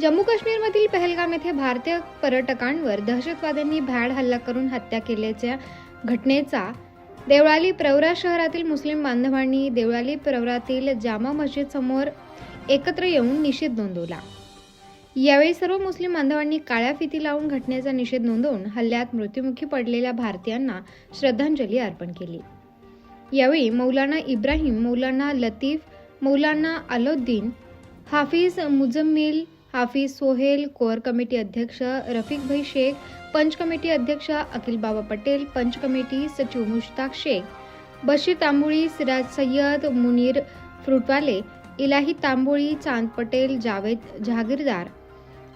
जम्मू काश्मीरमधील पहलगाम येथे भारतीय पर्यटकांवर दहशतवाद्यांनी भ्याड हल्ला करून हत्या केल्याच्या घटनेचा देवळाली प्रवरा शहरातील मुस्लिम बांधवांनी देवळाली प्रवरातील जामा मस्जिद समोर एकत्र येऊन निषेध नोंदवला. यावेळी सर्व मुस्लिम बांधवांनी काळ्या फिती लावून घटनेचा निषेध नोंदवून हल्ल्यात मृत्युमुखी पडलेल्या भारतीयांना श्रद्धांजली अर्पण केली. यावेळी मौलाना इब्राहिम मौलाना लतीफ मौलाना अलोद्दीन हाफिज मुजम्मिल हाफिज सोहेल कोअर कमिटी अध्यक्ष रफिकभाई शेख पंच कमिटी अध्यक्ष अखिल बाबा पटेल पंच कमिटी सचिव मुश्ताक शेख बशीर तांबोळी सिराज सय्यद मुनीर फ्रुटवाले इलाही तांबोळी चांद पटेल जावेद जहागीरदार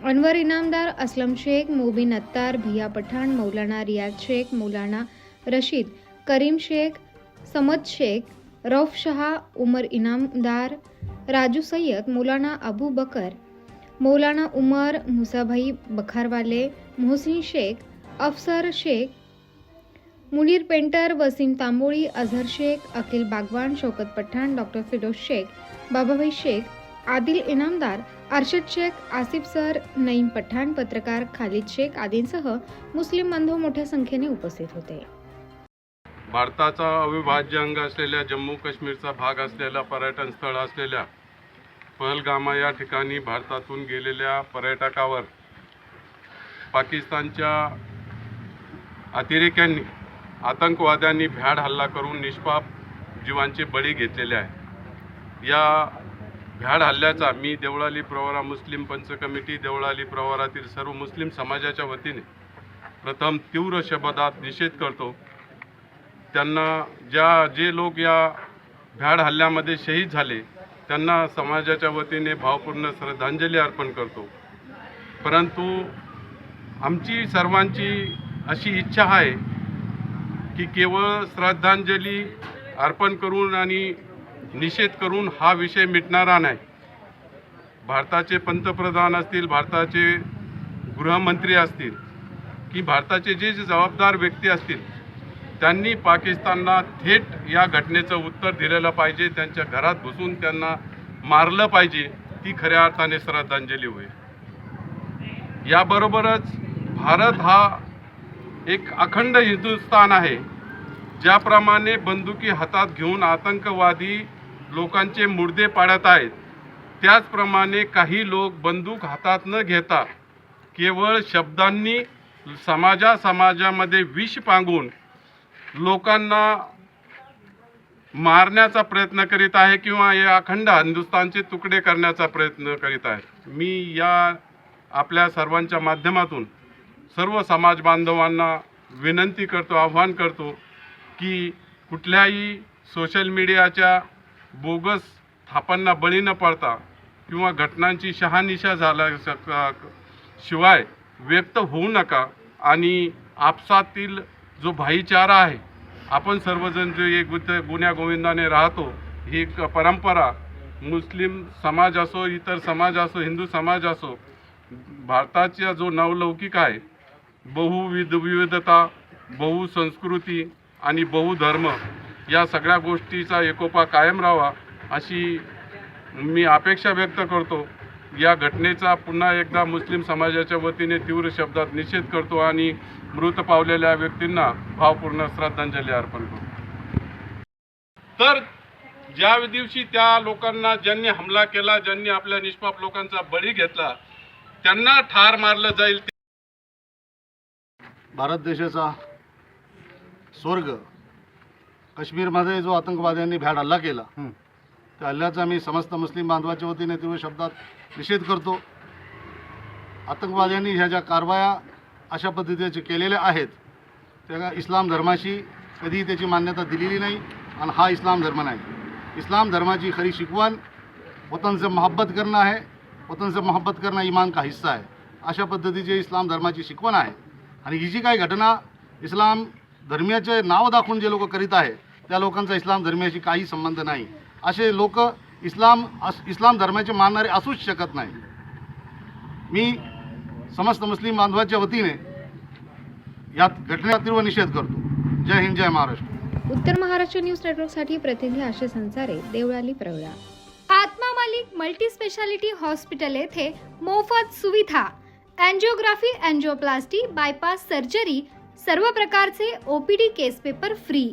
अनवर इनामदार असलम शेख मोबिन अत्तार भिया पठाण मौलाना रियाज शेख मौलाना रशीद करीम शेख समद शेख रौफ शहा उमर इनामदार राजू सय्यद मौलाना अबू बकर मौलाना उमर Musabhai Bakharwale Mohsin Shaikh Afsar Shaikh Munir Painter Wasim Tamboli Azhar Shaikh Akhil Bagwan Shaukat Pathan doctor Firoz Shaikh Babbhai Shaikh Adil Inamdar Arshad Shaikh Asif sir Naeem Pathan पत्रकार खालिद शेख आदींसह मुस्लिम बांधव मोठ्या संख्येने उपस्थित होते. भारताचा अविभाज्य अंग असलेल्या जम्मू काश्मीरचा भाग असलेला पर्यटन स्थळ असलेल्या पहलगामा या ठिकाणी भारतातून गेलेल्या पर्यटकावर पाकिस्तानच्या अतिरेक्यांनी आतंकवाद्यांनी भ्याड हल्ला करून निष्पाप जीवांचे बळी घेतलेले आहे. या भ्याड हल्ल्याचा मी देवळाली प्रवरा मुस्लिम पंच कमिटी देवळाली प्रवारातील सर्व मुस्लिम समाजाच्या वतीने प्रथम तीव्र शब्दात निषेध करतो. त्यांना ज्या जे लोक या भ्याड हल्ल्यामध्ये शहीद झाले त्यांना समाजाच्या वतीने भावपूर्ण श्रद्धांजली अर्पण करतो. परंतु आमची सर्वांची अशी इच्छा आहे की केवळ श्रद्धांजली अर्पण करून आणि निषेध करून हा विषय मिटणारा नाही. भारताचे पंतप्रधान असतील भारताचे गृहमंत्री असतील की भारताचे जे जे जबाबदार व्यक्ती असतील त्यांनी पाकिस्तानला थेट या घटनेचं उत्तर दिलेलं पाहिजे त्यांच्या घरात घुसून त्यांना मारलं पाहिजे ती खऱ्या अर्थाने श्रद्धांजली होईल याबरोबरच भारत हा एक अखंड हिंदुस्थान आहे ज्याप्रमाणे बंदुकी हातात घेऊन आतंकवादी लोकांचे मुर्दे पाडत आहेत. त्याचप्रमाणे काही लोक बंदूक हातात न घेता केवळ शब्दांनी समाजा समाजामध्ये विष पांगून लोकांना मारण्याचा प्रयत्न करीत आहे किंवा या अखंड हिंदुस्थानचे तुकडे करण्याचा प्रयत्न करीत आहे. मी या आपल्या सर्वांच्या माध्यमातून सर्व समाज बांधवांना विनंती करतो आव्हान करतो की कुठल्याही सोशल मीडियाच्या बोगस थापांना बळी न पडता किंवा घटनांची शहानिशा झाल्या शक- शिवाय व्यक्त होऊ नका आणि आपसातील जो भाईचारा आहे आपण सर्वजण जो एक गुत गुन्ह्या गोविंदाने राहतो ही एक परंपरा मुस्लिम समाज असो इतर समाज असो हिंदू समाज असो भारताचा जो नवलौकिक आहे बहुविध विविधता बहुसंस्कृती आणि बहुधर्म या सगळ्या गोष्टीचा एकोपा कायम राहावा अशी मी अपेक्षा व्यक्त करतो. या घटनेचा पुन्हा एकदा मुस्लिम समाजाच्या वतीने तीव्र शब्दात निषेध करतो आणि मृत पावलेल्या व्यक्तींना भावपूर्ण श्रद्धांजली अर्पण करतो. तर ज्या दिवशी त्या लोकांना ज्यांनी हमला केला ज्यांनी आपल्या निष्पाप लोकांचा बळी घेतला त्यांना ठार मारलं जाईल भारत देशाचा स्वर्ग. काश्मीरमध्ये जो आतंकवाद्यांनी भ्याड हल्ला केला त्या हल्ल्याचा मी समस्त मुस्लिम बांधवाच्या वतीने तीव्र शब्दात निषेध करतो. आतंकवाद्यांनी ह्या ज्या कारवाया अशा पद्धतीचे केलेल्या आहेत त्या इस्लाम धर्माशी कधीही त्याची मान्यता दिलेली नाही आणि हा इस्लाम धर्म नाही. इस्लाम धर्माची खरी शिकवण वतन से मोहब्बत करणं आहे वतन से मोहब्बत करणं इमान का हिस्सा आहे अशा पद्धतीची इस्लाम धर्माची शिकवण आहे. आणि ही जी काही घटना इस्लाम धर्मियाचे नाव दाखवून जे लोक करीत आहे त्या लोकांचा इस्लाम धर्मियाशी काही संबंध नाही. असे लोक इस्लाम अस इस्लाम धर्माचे मानणारे असूच शकत नाही. मी समस्त मुस्लिम बांधवाच्या वतीने या घटनेचा तीव्र निषेध करतो. जय हिंद जय महाराष्ट्र. उत्तर महाराष्ट्र न्यूज नेटवर्कसाठी प्रतिनिधी आशिष संसारे देवळाली प्रवळा. आत्मा मालिक मल्टी स्पेशालिटी हॉस्पिटल येथे मोफत सुविधा. अँजिओग्राफी अँजिओप्लास्टी बायपास सर्जरी सर्व प्रकारचे OPD case paper free.